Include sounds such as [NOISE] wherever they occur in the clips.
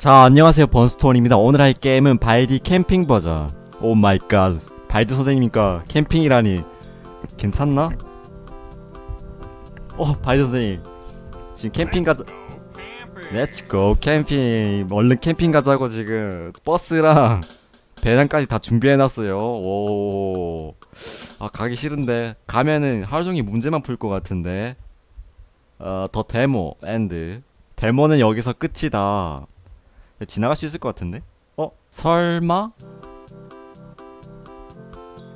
자 안녕하세요. 번스톤입니다. 오늘 할 게임은 발디 캠핑 버전. 오 마이 갓 발디 선생님이니까 캠핑이라니. 괜찮나? 어 발디 선생님. 지금 캠핑 가자. 렛츠고 캠핑. 얼른 캠핑 가자고 지금 버스랑 배낭까지 다 준비해놨어요. 오아 가기 싫은데. 가면은 하루종일 문제만 풀 것 같은데. 어더 데모 엔드. 데모는 여기서 끝이다 지나갈 수 있을 것 같은데? 어? 설마?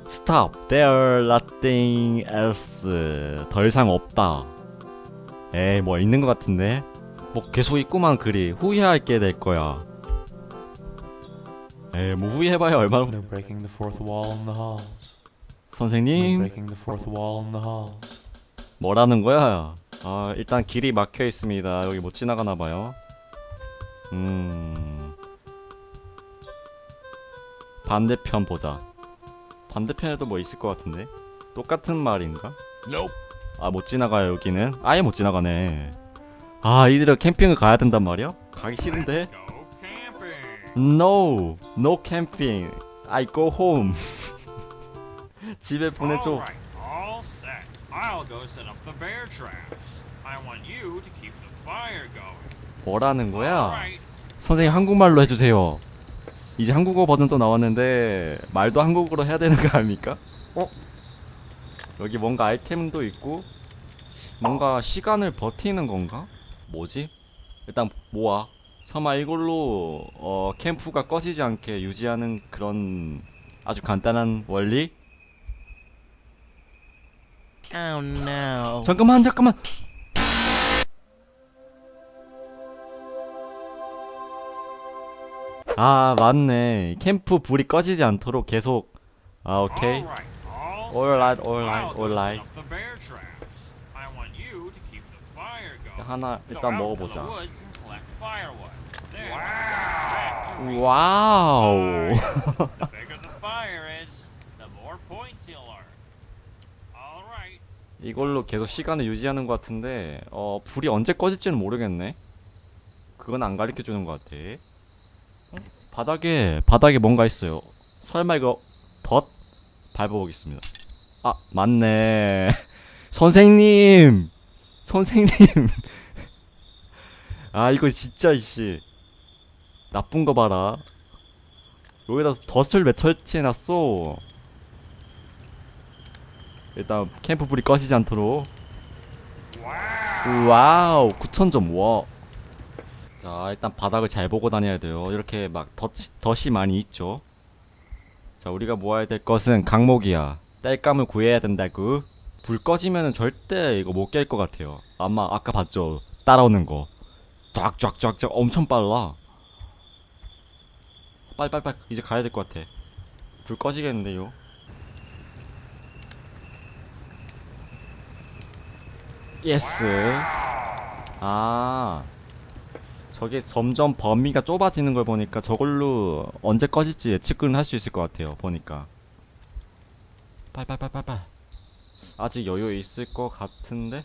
Stop. There nothing else. 더 이상 없다. 에이 뭐 있는 것 같은데? 뭐 계속 있구만 글이 후회하게 될 거야. 에이 뭐 후회해봐야 얼마나 No breaking the fourth wall in the halls. No 선생님 breaking the fourth wall in the halls. 뭐라는 거야? 아 일단 길이 막혀 있습니다. 여기 못 지나가나 봐요. 음 반대편 보자. 반대편에도 뭐 있을 것 같은데 똑같은 말인가? 아 못 지나가요 여기는 아예 못 지나가네. 아 이들은 캠핑을 가야 된단 말이야? 가기 싫은데? No, no camping. I go home. 집에 보내줘. 뭐라는 거야? 선생님 한국말로 해주세요. 이제 한국어 버전 또 나왔는데 말도 한국어로 해야 되는 거 아닙니까? 어? 여기 뭔가 아이템도 있고 뭔가 시간을 버티는 건가? 뭐지? 일단 모아. 설마 이걸로 어, 캠프가 꺼지지 않게 유지하는 그런 아주 간단한 원리? Oh no. 잠깐만 잠깐만 아 맞네 캠프 불이 꺼지지 않도록 계속 아 오케이 Alright, alright. 하나 일단 먹어보자 와우. 이걸로 계속 시간을 유지하는 것 같은데 어 불이 언제 꺼질지는 모르겠네 그건 안 가르쳐 주는 것 같아 어? 바닥에 바닥에 뭔가 있어요. 설마 이거 덧 밟아보겠습니다. 아 맞네. [LAUGHS] 선생님! 선생님! [LAUGHS] 아 이거 진짜 이씨. 나쁜 거 봐라. 여기다 덫을 왜 설치해놨어? 일단 캠프 불이 꺼지지 않도록. 와우 9천점. 와. 자 일단 바닥을 잘 보고 다녀야 돼요. 이렇게 막 덫, 덫이 많이 있죠. 자 우리가 모아야 될 것은 강목이야. 땔감을 구해야 된다구 불 꺼지면은 절대 이거 못 깰 것 같아요. 아마 아까 봤죠? 따라오는 거. 쫙쫙쫙쫙 엄청 빨라. 빨빨빨 이제 가야 될 것 같아. 불 꺼지겠는데요? 예스. 아. 저게 점점 범위가 좁아지는 걸 보니까 저걸로 언제 꺼질지 예측은 할 수 있을 것 같아요. 보니까. 빨빨빨빨빨. 아직 여유 있을 것 같은데.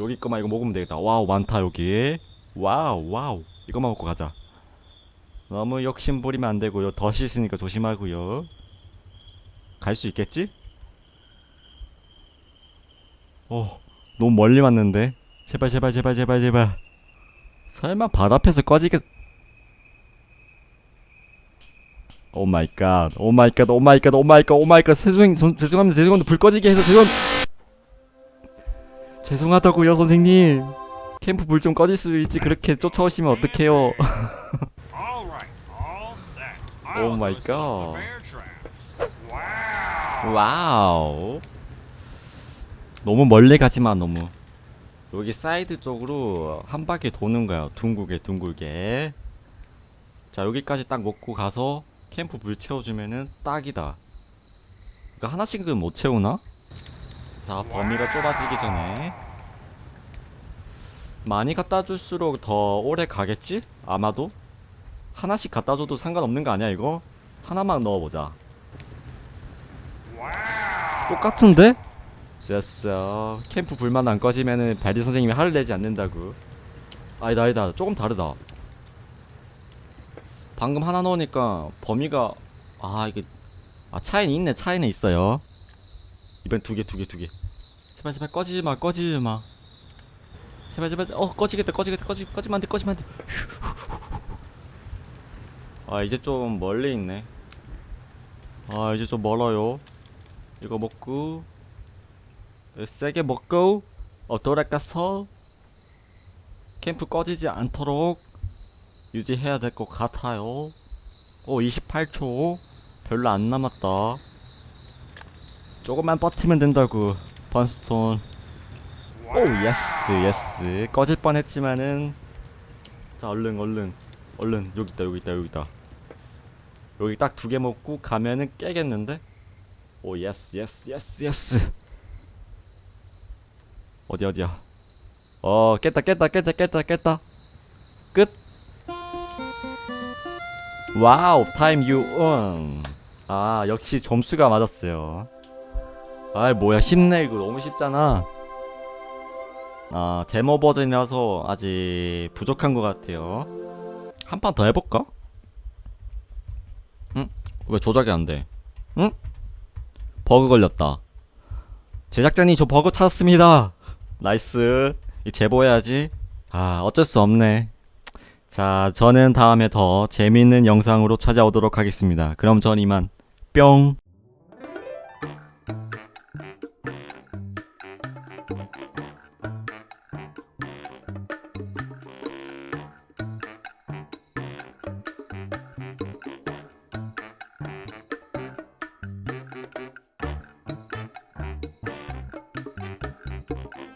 여기 거만 이거 먹으면 되겠다. 와우 많다 여기. 와우 와우. 이거만 먹고 가자. 너무 욕심 부리면 안 되고요. 덫이 있으니까 조심하고요. 갈 수 있겠지? 오. 너무 멀리 왔는데 제발 제발 제발 제발 제발 설마 발 앞에서 꺼지겠 오 마이 갓. 오 마이 갓. 오 마이 갓. 오 마이 갓. 오 마이 갓. 죄송 선- 죄송합니다. 죄송합니다. 불 꺼지게 해서 죄송 죄송하다고요, 선생님. 캠프 불 좀 꺼질 수 있지. 그렇게 쫓아오시면 어떡해요. [LAUGHS] Bear traps. Wow. 와우. 너무 멀리 가지 마, 너무. 여기 사이드 쪽으로 한 바퀴 도는 거야. 둥글게, 둥글게. 자, 여기까지 딱 먹고 가서 캠프 불 채워주면은 딱이다. 이거 하나씩은 못 채우나? 자, 범위가 좁아지기 전에. 많이 갖다 줄수록 더 오래 가겠지? 아마도? 하나씩 갖다 줘도 상관없는 거 아니야, 이거? 하나만 넣어보자. 똑같은데? 됐어. 캠프 불만 안 꺼지면은 발디 선생님이 화를 내지 않는다고. 아니다 아니다. 조금 다르다. 방금 하나 넣으니까 범위가 아 이게 아 차이는 있네 차이는 있어요. 이번 두개 두 개 두 개. 제발 제발 꺼지지 마 꺼지지 마. 제발 제발. 어 꺼지겠다 꺼지겠다 꺼지 꺼지면 안돼 꺼지면 안돼. 아 이제 좀 멀리 있네. 아 이제 좀 멀어요. 이거 먹고 세게 먹고 어 돌아가서 캠프 꺼지지 않도록 유지해야 될 것 같아요. 오 28초. 별로 안 남았다. 조금만 버티면 된다고 번스톤. 오 예스 예스. 꺼질 뻔했지만은. 자 얼른 얼른. 얼른 여기 있다 여기 있다 여기 있다. 여기 딱 두 개 먹고 가면은 깨겠는데? 오 예스 예스 예스 예스 어디 어디야? 어 깼다 깼다 깼다 깼다 깼다. 끝. 와우 타임 유온 아 역시 점수가 맞았어요. 아이 뭐야 쉽네 이거. 너무 쉽잖아. 아 데모 버전이라서 아직 부족한 것 같아요. 한 판 더 해볼까? 응? 왜 조작이 안 돼? 응? 버그 걸렸다. 제작자님 저 버그 찾았습니다 나이스. 이 제보해야지. 아 어쩔 수 없네. 자 저는 다음에 더 재밌는 영상으로 찾아오도록 하겠습니다. 그럼 전 이만. 뿅